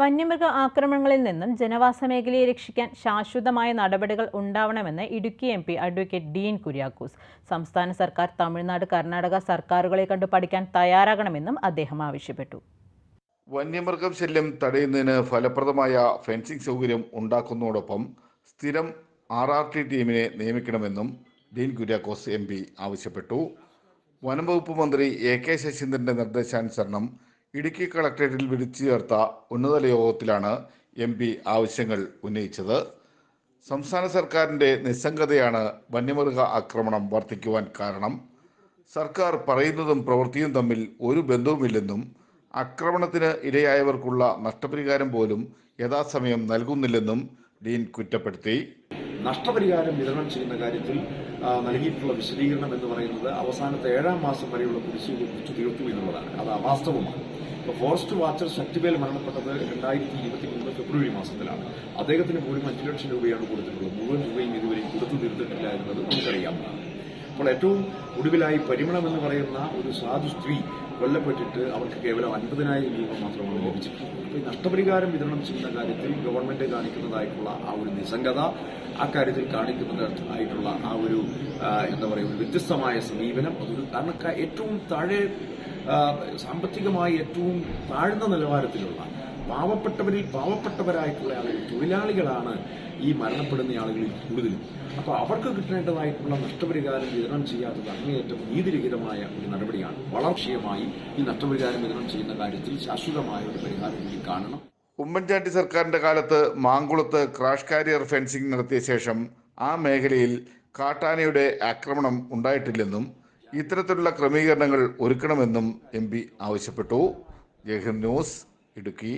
വന്യമൃഗ ആക്രമണങ്ങളിൽ നിന്നും ജനവാസ മേഖലയെ രക്ഷിക്കാൻ ശാശ്വതമായ നടപടികൾ ഉണ്ടാവണമെന്ന് Idukki M P advocate Dean Kuriakose. സംസ്ഥാന സർക്കാർ തമിഴ്നാട് കർണാടക സർക്കാരുകളെ കണ്ട് പഠിക്കാൻ തയ്യാറാകണമെന്നും അദ്ദേഹം ആവശ്യപ്പെട്ടു. വന്യമൃഗം ശല്യം തടയുന്നതിന് ഫലപ്രദമായ ഫെൻസിംഗ് സൗകര്യം ഉണ്ടാക്കുന്നതോടൊപ്പം സ്ഥിരം ആർ ആർ ടി ടീമിനെ നിയമിക്കണമെന്നും ഡീൻ കുര്യാക്കോസ് എം പി ആവശ്യപ്പെട്ടു. വനംവകുപ്പ് മന്ത്രി എ കെ ശശീന്ദ്രന്റെ നിർദ്ദേശാനുസരണം ഇടുക്കി കളക്ടറേറ്റിൽ വിളിച്ചു ചേർത്ത ഉന്നതതല യോഗത്തിലാണ് എം പി ആവശ്യങ്ങൾ ഉന്നയിച്ചത്. സംസ്ഥാന സർക്കാരിന്റെ നിസ്സംഗതയാണ് വന്യമൃഗ ആക്രമണം വർദ്ധിക്കുവാൻ കാരണം. സർക്കാർ പറയുന്നതും പ്രവൃത്തിയും തമ്മിൽ ഒരു ബന്ധവുമില്ലെന്നും ആക്രമണത്തിന് ഇരയായവർക്കുള്ള നഷ്ടപരിഹാരം പോലും യഥാസമയം നൽകുന്നില്ലെന്നും ഡീൻ കുറ്റപ്പെടുത്തി. നഷ്ടപരിഹാരം വിതരണം ചെയ്യുന്ന കാര്യത്തിൽ നൽകിയിട്ടുള്ള വിശദീകരണം എന്ന് പറയുന്നത് അവസാനത്തെ ഏഴാം മാസം വരെയുള്ള കുടിശ്ശിക കുറിച്ച് തീർത്തു എന്നുള്ളതാണ്. അത് അവാസ്തവമാണ്. ഇപ്പോൾ ഫോറസ്റ്റ് വാച്ചർ ശക്തിവേൽ മരണപ്പെട്ടത് രണ്ടായിരത്തി ഇരുപത്തി മൂന്ന് ഫെബ്രുവരി മാസത്തിലാണ്. അദ്ദേഹത്തിന് പോലും അഞ്ചു ലക്ഷം രൂപയാണ് കൊടുത്തിട്ടുള്ളത്. മുഴുവൻ രൂപയും ഇതുവരെയും കൊടുത്തു തീർത്തിട്ടില്ല എന്നത് നമുക്കറിയാവുന്നതാണ്. അപ്പോൾ ഏറ്റവും ഒടുവിലായി പരിമളം എന്ന് പറയുന്ന ഒരു സാധു സ്ത്രീ കൊല്ലപ്പെട്ടിട്ട് അവർക്ക് കേവലം അൻപതിനായിരം രൂപ മാത്രമാണ് ലഭിച്ചിട്ടുള്ളത്. ഈ നഷ്ടപരിഹാരം വിതരണം ചെയ്യുന്ന കാര്യത്തിൽ ഗവൺമെന്റ് കാണിക്കുന്നതായിട്ടുള്ള ആ ഒരു നിസ്സംഗത ആ കാര്യത്തിൽ കാണിക്കുന്നതായിട്ടുള്ള ആ ഒരു എന്താ പറയുക വ്യത്യസ്തമായ സമീപനം. അതൊരു കാരണം ഏറ്റവും താഴെ സാമ്പത്തികമായി ഏറ്റവും താഴ്ന്ന നിലവാരത്തിലുള്ള പാവപ്പെട്ടവരിൽ പാവപ്പെട്ടവരായിട്ടുള്ള ആളുകൾ തൊഴിലാളികളാണ് ഈ മരണപ്പെടുന്ന ആളുകളിൽ കൂടുതലും. അപ്പോൾ അവർക്ക് കിട്ടേണ്ടതായിട്ടുള്ള നഷ്ടപരിഹാരം വിതരണം ചെയ്യാത്തത് അങ്ങേയറ്റം നീതിരഹിതമായ ഒരു നടപടിയാണ്. വളർച്ചയുമായി ഈ നഷ്ടപരിഹാരം വിതരണം ചെയ്യുന്ന കാര്യത്തിൽ ശാശ്വതമായ ഒരു പരിഹാരം കൂടി കാണണം. ഉമ്മൻചാണ്ടി സർക്കാരിന്റെ കാലത്ത് മാങ്കുളത്ത് ക്രാഷ് കാരിയർ ഫെൻസിംഗ് നടത്തിയ ശേഷം ആ മേഖലയിൽ കാട്ടാനയുടെ ആക്രമണം ഉണ്ടായിട്ടില്ലെന്നും ഇത്തരത്തിലുള്ള ക്രമീകരണങ്ങൾ ഒരുക്കണമെന്നും എം പി ആവശ്യപ്പെട്ടു. ജഹിർ ന്യൂസ് ഇടുക്കി.